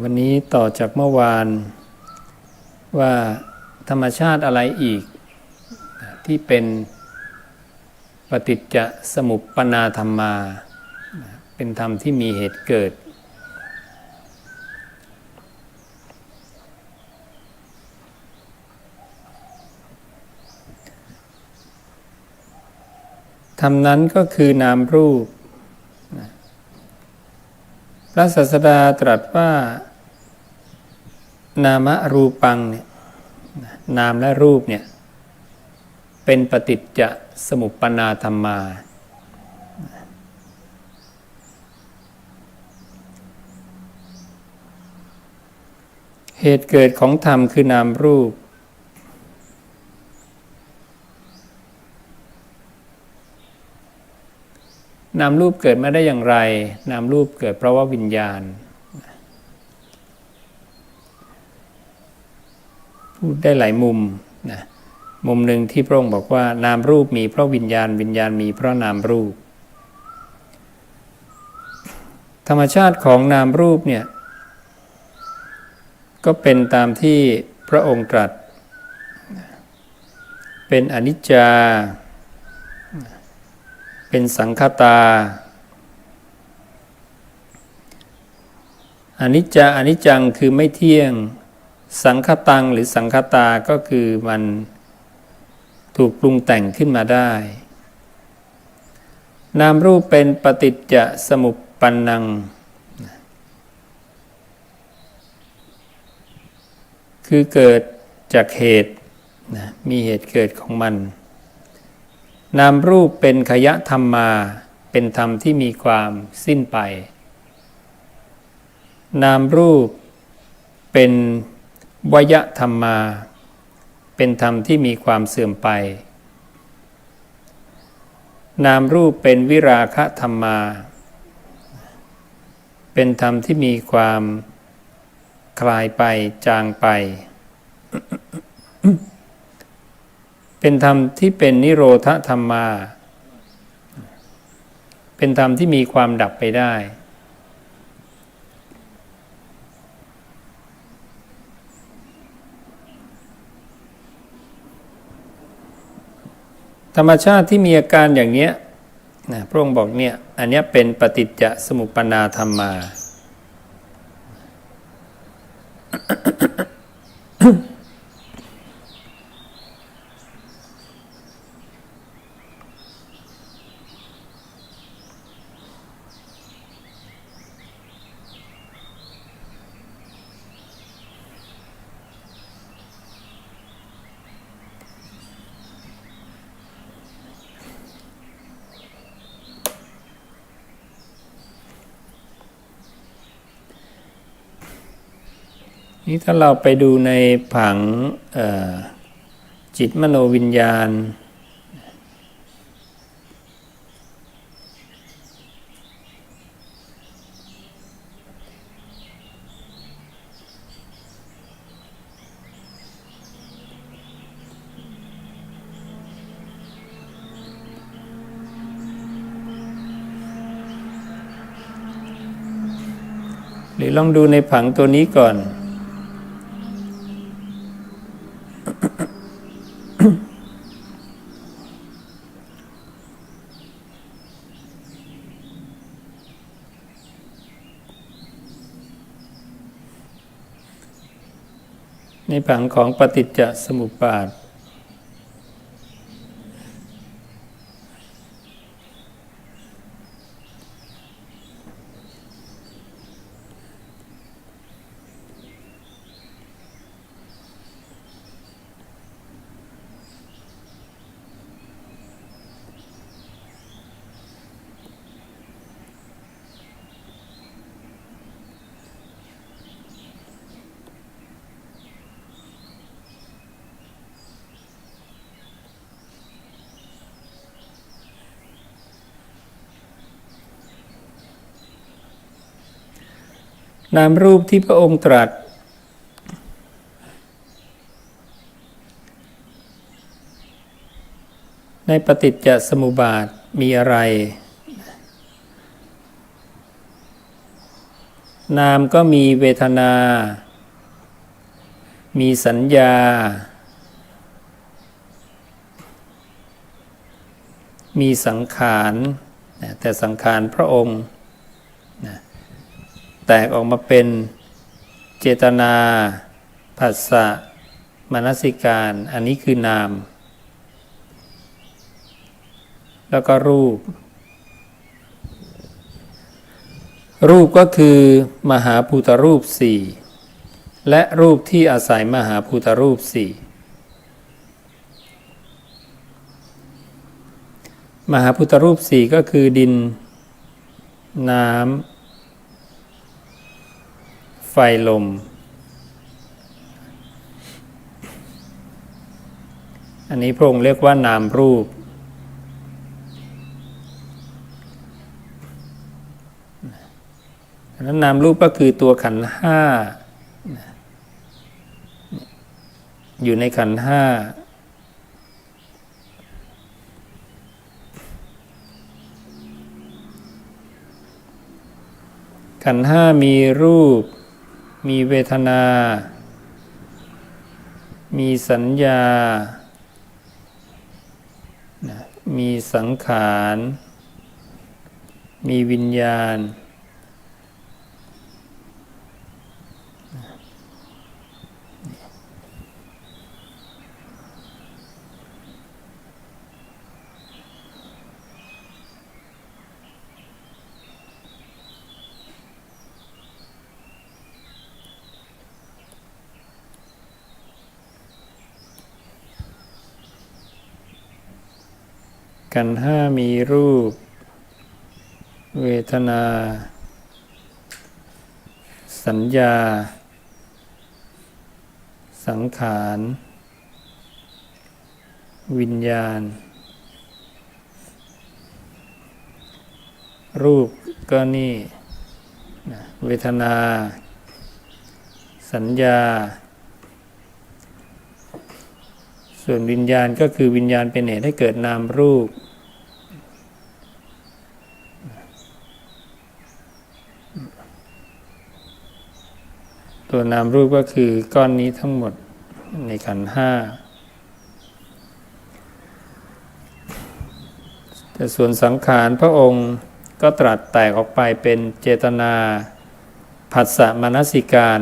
วันนี้ต่อจากเมื่อวานว่าธรรมชาติอะไรอีก ที่เป็นปฏิจจสมุปปนาธรรมา เป็นธรรมที่มีเหตุเกิด ธรรมนั้นก็คือนามรูป พระศาสดาตรัสว่า นามรูปังเนี่ยนามและรูปเนี่ยเป็นปฏิจจสมุปปนาธรรมา เหตุเกิดของธรรมคือนามรูป นามรูปเกิดมาได้อย่างไร นามรูปเกิดเพราะว่าวิญญาณ พูดได้หลายมุมนะมุมหนึ่งที่พระองค์บอกว่านามรูปมีเพราะวิญญาณ วิญญาณมีเพราะนามรูป ธรรมชาติของนามรูปเนี่ยก็เป็นตามที่พระองค์ตรัส เป็นอนิจจา เป็นสังคตาอนิจจาอนิจจังคือไม่เที่ยง สังคตังหรือสังคตาก็คือมันถูกปรุงแต่งขึ้นมาได้ นามรูปเป็นปฏิจจสมุปปันนัง คือเกิดจากเหตุนะมีเหตุเกิดของมัน นามรูปเป็นขยะธรรมมา เป็นธรรมที่มีความสิ้นไป นามรูปเป็นวยธรรมมา เป็นธรรมที่มีความเสื่อมไป นามรูปเป็นวิราคะธรรมมา เป็นธรรมที่มีความคลายไปจางไป เป็นธรรมที่เป็นนิโรธธรรมา เป็นธรรมที่มีความดับไปได้ ธรรมชาติที่มีอาการอย่างเนี้ยนะพระองค์บอกเนี่ย อันนี้เป็นปฏิจจสมุปปนาธรรมา นี่ถ้าเราไปดูในผังจิตมโนวิญญาณ หรือลองดูในผังตัวนี้ก่อนิพพานของปฏิจจสมุปบาท นามรูปที่พระองค์ตรัส ในปฏิจจสมุปบาทมีอะไร นามก็มีเวทนา มีสัญญา มีสังขาร แต่สังขารพระองค์ แตกออกมาเป็นเจตนาผัสสะมนสิการ อันนี้คือนาม แล้วก็รูป รูปก็คือมหาภูตรูปสี่และรูปที่อาศัยมหาภูตรูปสี่มหาพุทธรูปสี่ก็คือดิน น้ำ ไฟลม อันนี้พระองค์เรียกว่านามรูปอันนั้นนามรูปก็คือตัวขันห้า อยู่ในขันห้าขันห้ามีรูป มีเวทนา มีสัญญา มีสังขาร มีวิญญาณ กันห้ามีรูป เวทนา สัญญา สังขาร วิญญาณ รูปก็นี่ เวทนา สัญญา ส่วนวิญญาณก็คือวิญญาณเป็นเหตุให้เกิดนามรูป ตัวนามรูปก็คือก้อนนี้ทั้งหมดในขันห้าแต่ส่วนสังขารพระองค์ก็ตรัสแตกออกไปเป็นเจตนา ผัสสะมนสิการ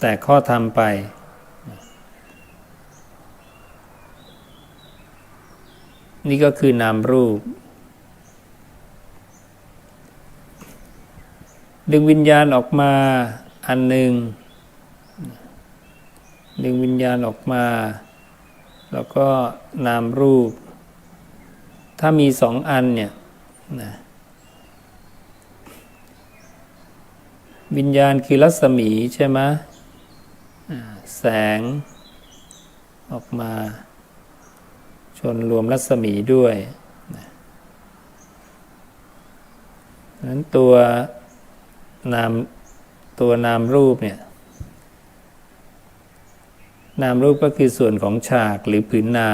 แต่ข้อธรรมไปนี่ก็คือนามรูป ดึงวิญญาณออกมาอันหนึ่ง ดึงวิญญาณออกมา แล้วก็นามรูป ถ้ามีสองอันเนี่ยนะวิญญาณคือรัศมีใช่ไหม แสง ออกมา ชนรวมรัศมีด้วยนะนั้นตัวนามตัวนามรูปเนี่ย นามรูปก็คือส่วนของฉากหรือผืนนา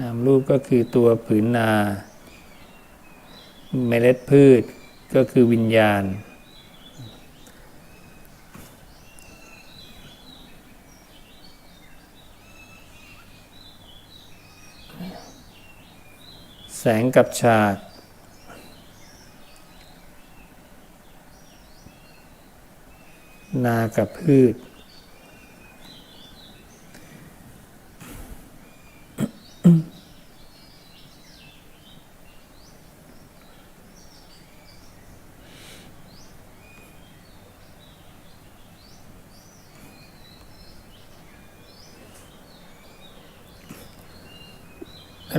นามรูปก็คือตัวผืนนา เมล็ดพืช ก็คือวิญญาณ แสงกับฉากนากับพืช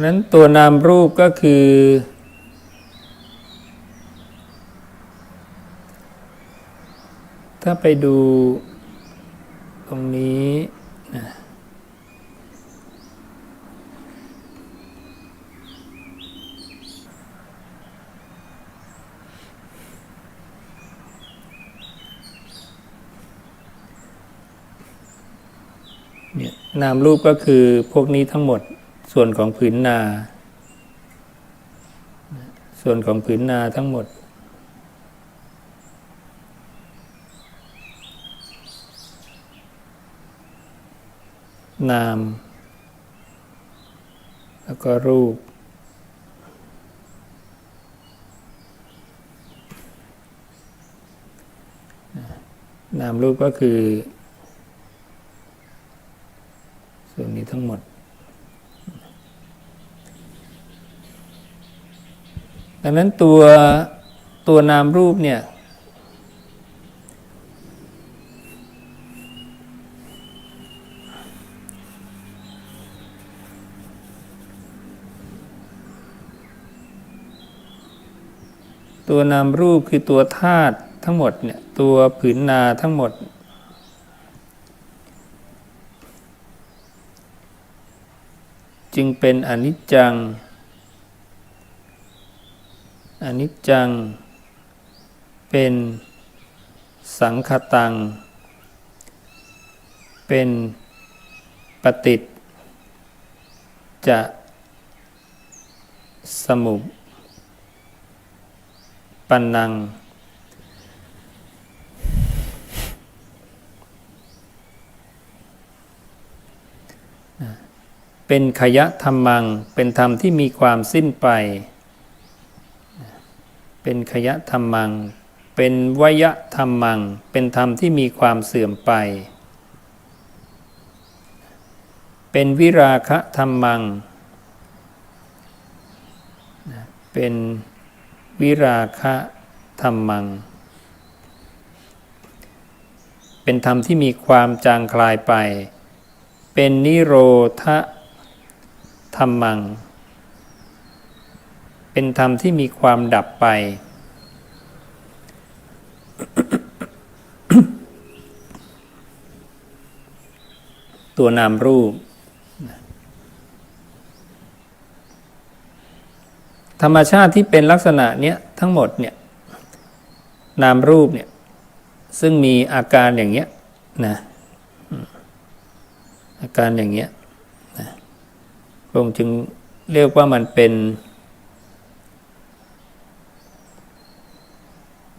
นนั้นตัวนามรูปก็คือ ถ้าไปดูตรงนี้นะนามรูปก็คือพวกนี้ทั้งหมด ส่วนของผืนนา ส่วนของผืนนาทั้งหมด นาม แล้วก็รูปนามรูปก็คือ ส่วนนี้ทั้งหมด ดังนั้นตัวตัวนามรูปเนี่ย ตัวนามรูปคือตัวธาตุทั้งหมดเนี่ย ตัวผืนนาทั้งหมดจึงเป็นอนิจจัง อนิจจัง เป็นสังคตัง เป็นปฏิจจะสมุปปันนัง เป็นขยะธรรมัง เป็นธรรมที่มีความสิ้นไป เป็นขยะธรรมัง เป็นวยะธรรมัง เป็นธรรมที่มีความเสื่อมไป เป็นวิราคะธรรมัง เป็นวิราคะธรรมัง เป็นธรรมที่มีความจางคลายไป เป็นนิโรธธรรมัง เป็นธรรมที่มีความดับไป ตัวนามรูป ธรรมชาติที่เป็นลักษณะเนี้ยทั้งหมดเนี่ยนามรูปเนี่ยซึ่งมีอาการอย่างเงี้ยนะอาการอย่างเงี้ยนะพระองค์จึงเรียกว่ามันเป็น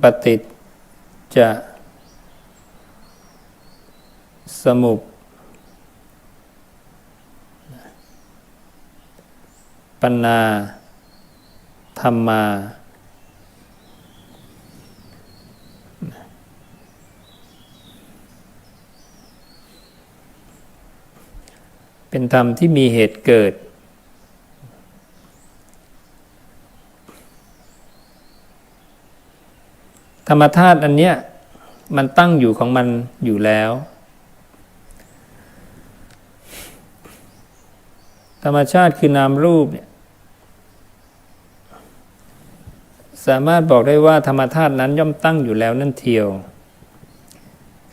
ปฏิจจะสมุปปนาธรรมา เป็นธรรมที่มีเหตุเกิด ธรรมธาตุอันเนี้ยมันตั้งอยู่ของมันอยู่แล้ว ธรรมชาติคือนามรูปเนี่ยสามารถบอกได้ว่าธรรมธาตุนั้นย่อมตั้งอยู่แล้วนั่นเทียว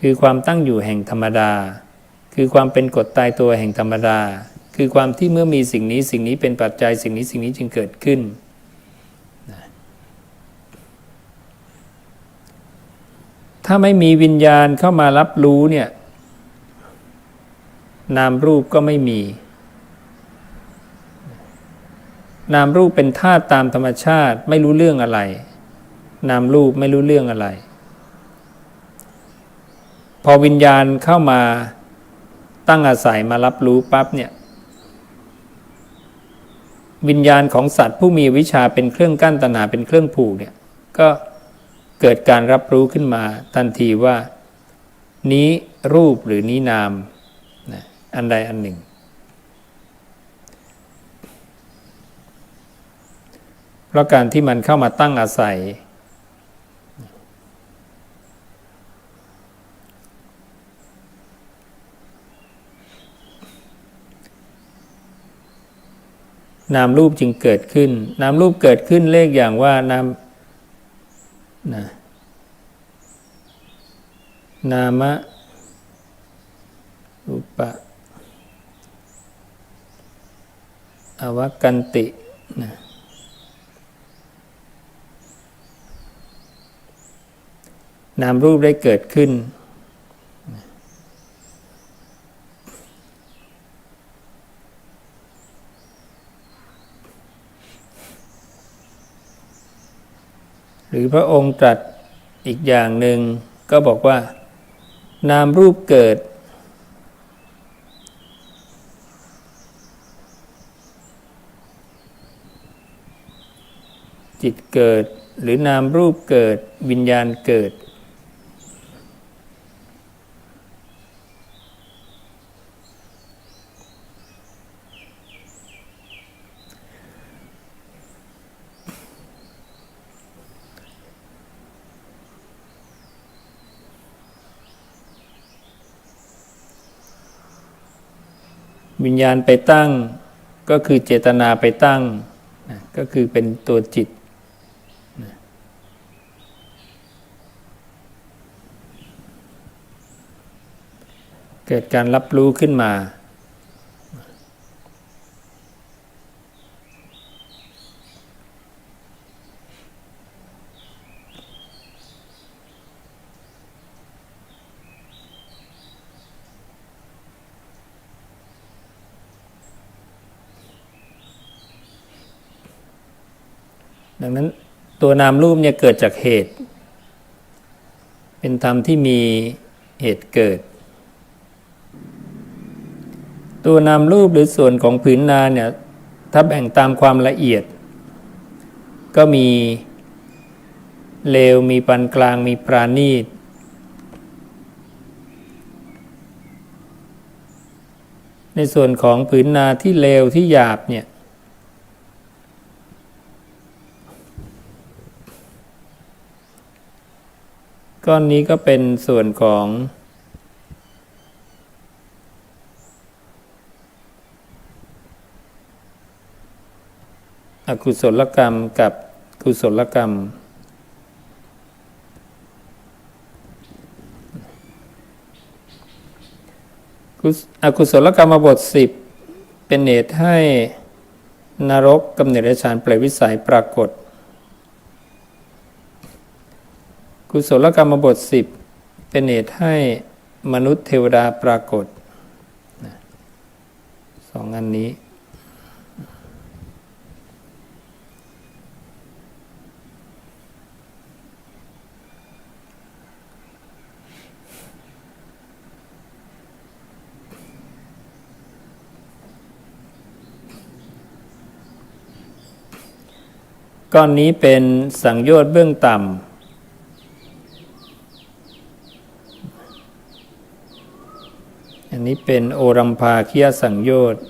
คือความตั้งอยู่แห่งธรรมดา คือความเป็นกฎตายตัวแห่งธรรมดา คือความที่เมื่อมีสิ่งนี้สิ่งนี้เป็นปัจจัยสิ่งนี้สิ่งนี้จึงเกิดขึ้น ถ้าไม่มีวิญญาณเข้ามารับรู้เนี่ย นามรูปก็ไม่มี นามรูปเป็นธาตุตามธรรมชาติไม่รู้เรื่องอะไร นามรูปไม่รู้เรื่องอะไร พอวิญญาณเข้ามาตั้งอาศัยมารับรู้ปั๊บเนี่ย วิญญาณของสัตว์ผู้มีวิชาเป็นเครื่องกั้นตนาเป็นเครื่องผูกเนี่ย ก็ เกิดการรับรู้ขึ้นมาทันทีว่า นี้รูปหรือนี้นามนะอันใดอันหนึ่ง เพราะการที่มันเข้ามาตั้งอาศัย นามรูปจึงเกิดขึ้น นามรูปเกิดขึ้นเลขอย่างว่านาม นะนามะรูปะอวกันตินะนามรูปได้เกิดขึ้น หรือพระองค์ตรัสอีกอย่างหนึ่งก็บอกว่า นามรูปเกิด จิตเกิด หรือนามรูปเกิดวิญญาณเกิด วิญญาณไปตั้ง ก็คือเจตนาไปตั้งนะก็คือเป็นตัวจิตนะเกิดการรับรู้ขึ้นมา ดังนั้นตัวนามรูปเนี่ยเกิดจากเหตุ เป็นธรรมที่มีเหตุเกิด ตัวนามรูปหรือส่วนของผืนนาเนี่ยถ้าแบ่งตามความละเอียด ก็มีเลวมีปานกลางมีปราณีตในส่วนของผืนนาที่เลวที่หยาบเนี่ย ก้อนนี้ก็เป็นส่วนของอกุศลกรรมกับกุศลกรรมกุศอกุศลกรรมบทสิบเป็นเหตุให้นรกกำเนิดฌานเปรตวิสัยปรากฏ กุศลกรรมบทสิบเป็นเหตุให้มนุษย์เทวดาปรากฏสองอันนี้ ก้อนนี้เป็นสังโยชน์เบื้องต่ำ นนี้เป็นโอรัมพาคียสังโยชน์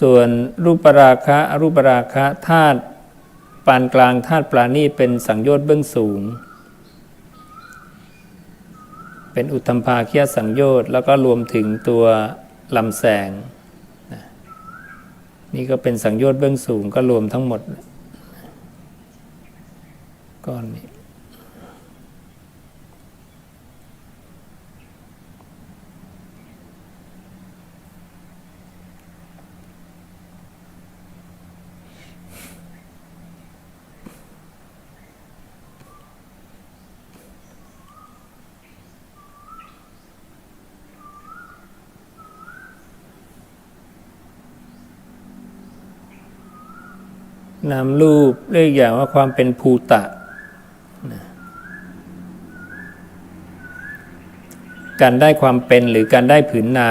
ส่วนรูปราคะอรูปราคะธาตุปานกลางธาตุปราณีเป็นสังโยชน์เบื้องสูง เป็นอุทธัมภาคียสังโยชน์แล้วก็รวมถึงตัวลำแสงนะนี่ก็เป็นสังโยชน์เบื้องสูงก็รวมทั้งหมดก้อนนี้ นามรูปเรียกอย่างว่าความเป็นภูตะการได้ความเป็นหรือการได้ผืนนา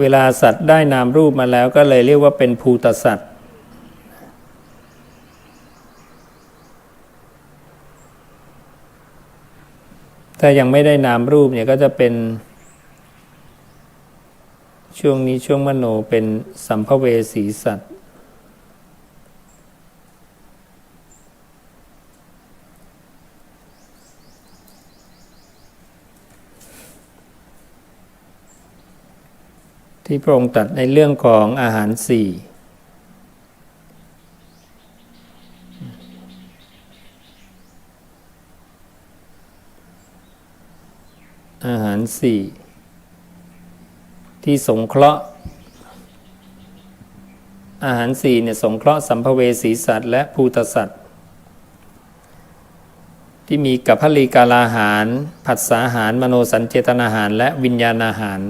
เวลาสัตว์ได้นามรูปมาแล้วก็เลยเรียกว่าเป็นภูตสัตว์ ถ้ายังไม่ได้นามรูปเนี่ยก็จะเป็น ช่วงนี้ช่วงมโนเป็นสัมภเวสีสัตว์ ที่พระองค์ตัดในเรื่องของอาหารสี่ อาหารสี่ที่สงเคราะห์ อาหารสี่เนี่ยสงเคราะห์สัมภเวสีสัตว์และภูตสัตว์ที่มีกับพลีกาลาหาร ผัสสาหาร มโนสัญเจตนาหาร และวิญญาณอาหาร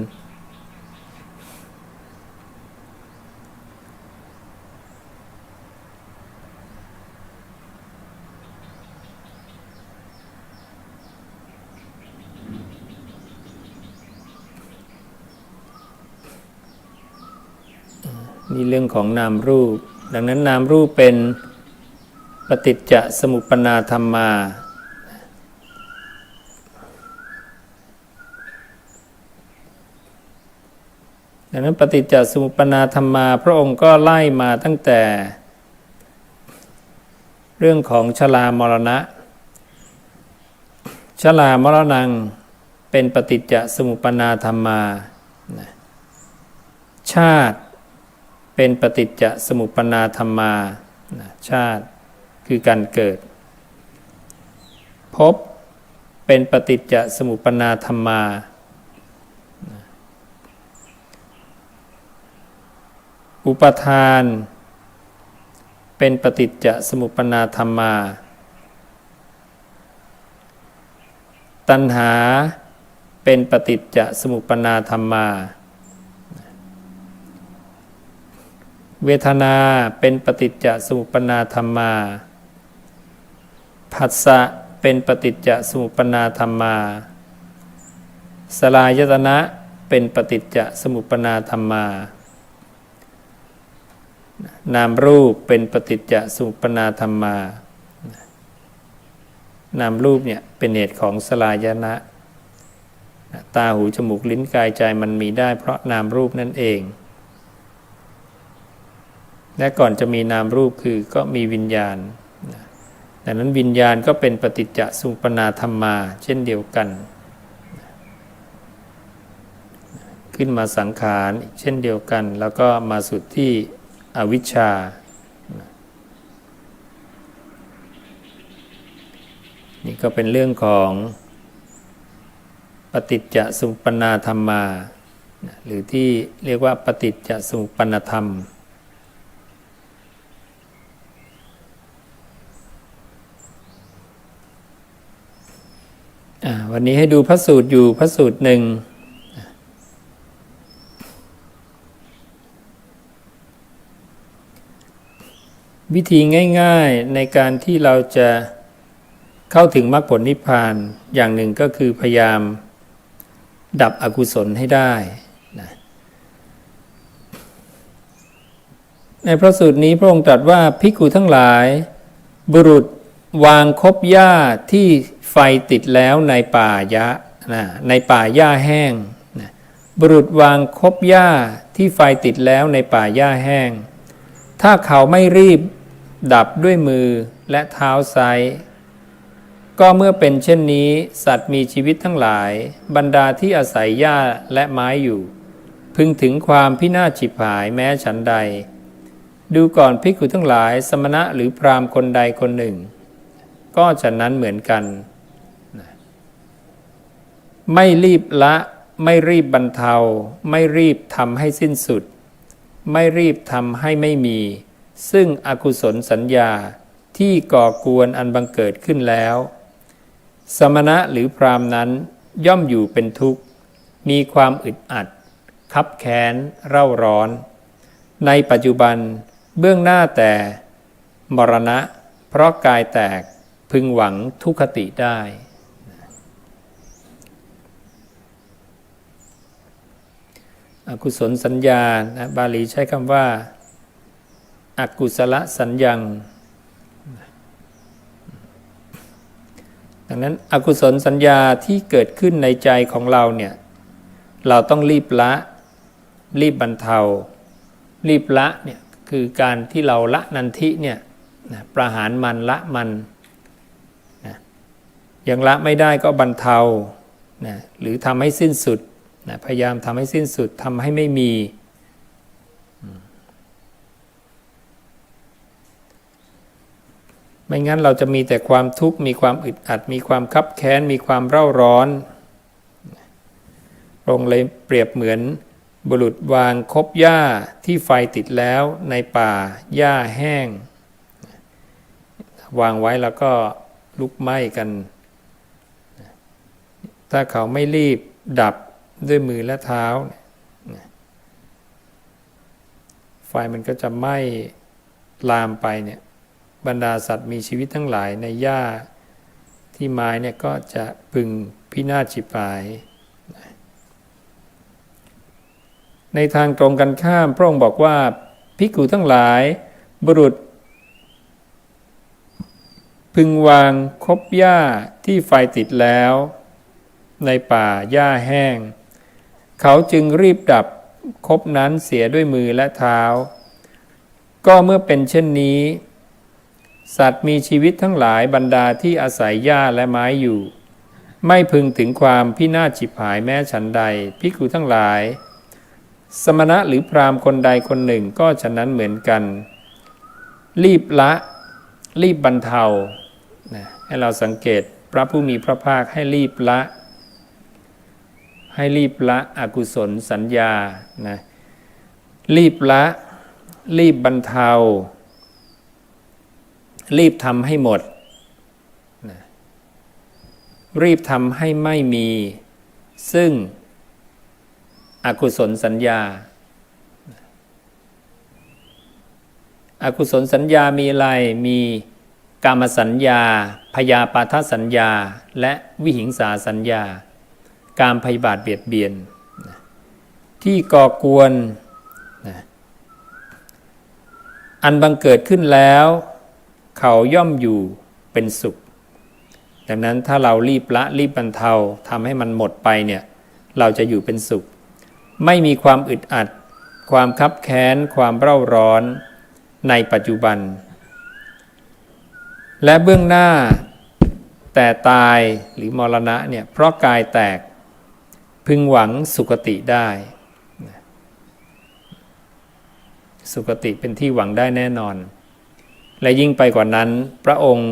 นี่เรื่องของนามรูป ดังนั้นนามรูปเป็นปฏิจจสมุปปนาธรรมา ดังนั้นปฏิจจสมุปปนาธรรมา พระองค์ก็ไล่มาตั้งแต่ เรื่องของชรามรณะชรามรณังเป็นปฏิจจสมุปปนาธรรมา ชาติ เป็นปฏิจจสมุปปนาธรรมาชาติคือการเกิดพบเป็นปฏิจจสมุปปนาธรรมา อุปทาน เป็นปฏิจจสมุปปนาธรรมา ตัณหาเป็นปฏิจจสมุปปนาธรรมา เวทนาเป็นปฏิจจสมุปนาธรรมา ผัสสะเป็นปฏิจจสมุปนาธรรมา สลายตนะเป็นปฏิจจสมุปนาธรรมา นามรูปเป็นปฏิจจสมุปปนาธรรมา นามรูปเนี่ยเป็นเหตุของสลายนะ ตาหูจมูกลิ้นกายใจมันมีได้เพราะนามรูปนั่นเอง และก่อนจะมีนามรูปคือก็มีวิญญาณดังนั้นวิญญาณก็เป็นปฏิจจสมุปนาธรรมา เช่นเดียวกัน ขึ้นมาสังขารเช่นเดียวกัน แล้วก็มาสุดที่อวิชชา นี่ก็เป็นเรื่องของปฏิจจสมุปนาธรรมา หรือที่เรียกว่าปฏิจจสมุปปนธรรม วันนี้ให้ดูพระสูตรอยู่พระสูตรหนึ่งวิธีง่ายๆในการที่เราจะเข้าถึงมรรคผลนิพพานอย่างหนึ่งก็คือพยายามดับอกุศลให้ได้นะในพระสูตรนี้พระองค์ตรัสว่าภิกขุทั้งหลาย บุรุษวางคบหญ้าที่ ไฟติดแล้วในป่ายะนะในป่าหญ้าแห้งนะบุรุษวางคบหญ้าที่ไฟติดแล้วในป่าหญ้าแห้ง ถ้าเขาไม่รีบดับด้วยมือและเท้าซ้ายก็เมื่อเป็นเช่นนี้ สัตว์มีชีวิตทั้งหลาย บรรดาที่อาศัยหญ้าและไม้อยู่ พึงถึงความพินาศฉิบหายแม้ฉันใด ดูก่อนภิกขุทั้งหลาย สมณะหรือพราหมณ์คนใดคนหนึ่งก็ฉะนั้นเหมือนกัน ไม่รีบละ ไม่รีบบรรเทา ไม่รีบทำให้สิ้นสุด ไม่รีบทำให้ไม่มี ซึ่งอกุศลสัญญาที่ก่อกวนอันบังเกิดขึ้นแล้ว สมณะหรือพรามนั้นย่อมอยู่เป็นทุกข์ มีความอึดอัด คับแค้นเร่าร้อน ในปัจจุบันเบื้องหน้าแต่ มรณะ เพราะกายแตกพึงหวังทุกขติได้ อกุศลสัญญานะบาลีใช้คำว่าอากุศลสัญญัง ดังนั้นอกุศลสัญญาที่เกิดขึ้นในใจของเราเนี่ยเราต้องรีบละ รีบบรรเทา รีบละเนี่ยคือการที่เราละนันทิเนี่ยประหารมันละมันยังละไม่ได้ก็บรรเทานะหรือทำให้สิ้นสุด นะพยายามทำให้สิ้นสุดทำให้ไม่มี ไม่งั้นเราจะมีแต่ความทุกข์มีความอึดอัด มีความคับแค้น มีความเร่าร้อนองเลยเปรียบเหมือนบุรุษวางคบหญ้าที่ไฟติดแล้วในป่าหญ้าแห้ง วางไว้แล้วก็ลุกไหม้กัน ถ้าเขาไม่รีบดับ ด้วยมือและเท้า ไฟมันก็จะไหม้ลามไปเนี่ยบรรดาสัตว์มีชีวิตทั้งหลายในหญ้าที่ไม้เนี่ยก็จะพึงพินาศฉิบหาย ในทางตรงกันข้ามพระองค์บอกว่าภิกขุทั้งหลายบุรุษ พึงวางคบหญ้าที่ไฟติดแล้ว ในป่าหญ้าแห้ง เขาจึงรีบดับคบนั้นเสียด้วยมือและเท้า ก็เมื่อเป็นเช่นนี้ สัตว์มีชีวิตทั้งหลายบรรดาที่อาศัยหญ้าและไม้อยู่ ไม่พึงถึงความพินาศฉิบหายแม้ฉันใดพิกุทั้งหลาย สมณะหรือพรามคนใดคนหนึ่งก็ฉะนั้นเหมือนกัน รีบละ รีบบรรเทาให้เราสังเกตพระผู้มีพระภาคให้รีบละ ให้รีบละอกุศลสัญญานะรีบละ รีบบรรเทา รีบทำให้หมดนะรีบทำให้ไม่มี ซึ่งอกุศลสัญญา อกุศลสัญญามีอะไร มีกามสัญญา พยาปาทสัญญา และวิหิงสาสัญญา การพยาบาทเบียดเบียนนะที่ก่อกวนนะอันบังเกิดขึ้นแล้ว เขาย่อมอยู่เป็นสุข ดังนั้นถ้าเรารีบละรีบบรรเทาทำให้มันหมดไปเนี่ยเราจะอยู่เป็นสุข ไม่มีความอึดอัด ความคับแค้น ความเร่าร้อนในปัจจุบัน และเบื้องหน้าแต่ตายหรือมรณะเนี่ยเพราะกายแตก พึงหวังสุคติได้ สุคติเป็นที่หวังได้แน่นอน และยิ่งไปกว่านั้น พระองค์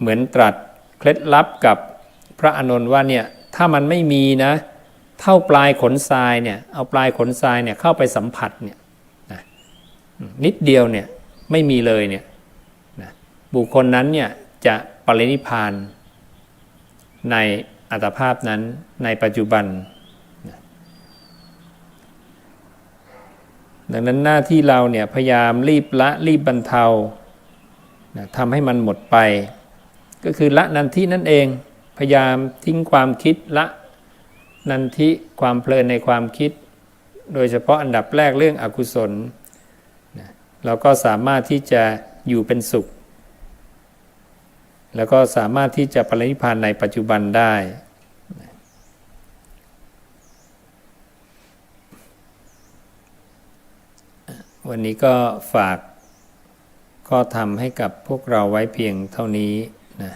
เหมือนตรัสเคล็ดลับกับพระอานนท์ว่าเนี่ยถ้ามันไม่มีนะ เท่าปลายขนทรายเนี่ยเอาปลายขนทรายเนี่ยเข้าไปสัมผัสเนี่ยนะนิดเดียวเนี่ยไม่มีเลยเนี่ยนะบุคคลนั้นเนี่ยจะปรินิพพานใน อัตภาพนั้นในปัจจุบัน ดังนั้นหน้าที่เราเนี่ยพยายามรีบละรีบบรรเทาทำให้มันหมดไป ก็คือละนันทินั่นเอง พยายามทิ้งความคิดละนันทิความเพลินในความคิด โดยเฉพาะอันดับแรกเรื่องอกุศลนเราก็สามารถที่จะอยู่เป็นสุข แล้วก็สามารถที่จะปรินิพพานในปัจจุบันได้ วันนี้ก็ฝากข้อธรรมให้กับพวกเราไว้เพียงเท่านี้นะ